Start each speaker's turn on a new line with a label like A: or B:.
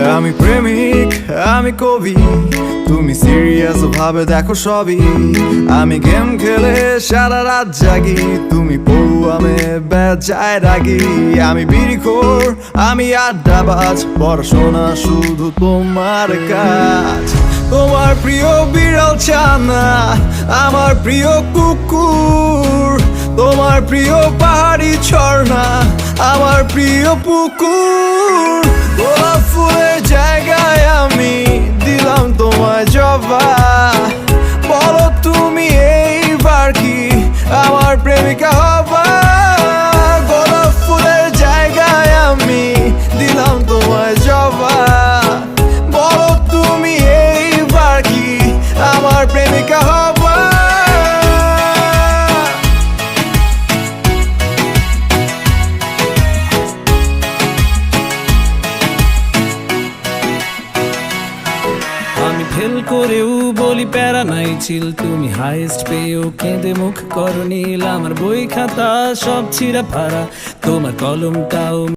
A: আমি প্রেমিক, আমি কবি। তুমি সিরিয়াস ভাবে দেখো সবই। আমি গেম খেলে সারা রাত জাগি। তুমি পড়ুয়ামে বেজায় রাগি। আমি বিড়িখোর, আমি আড্ডাবাজ। পড়াশোনা শুধু তোমার কাজ। তোমার প্রিয় বিড়াল ছানা, আমার প্রিয় কুকুর। তোমার প্রিয় পাহাড়ি ঝর্ণা, আমার প্রিয় পুকুর। full আমি
B: ফেল করেও বলি প্যারা নাই ছিল তুমি হাইস্ট পেয়েও কেঁদে মুখ করো নীল। আমার বই খাতা সব ছিঁড়া ফাড়া। তোমার কলমটাও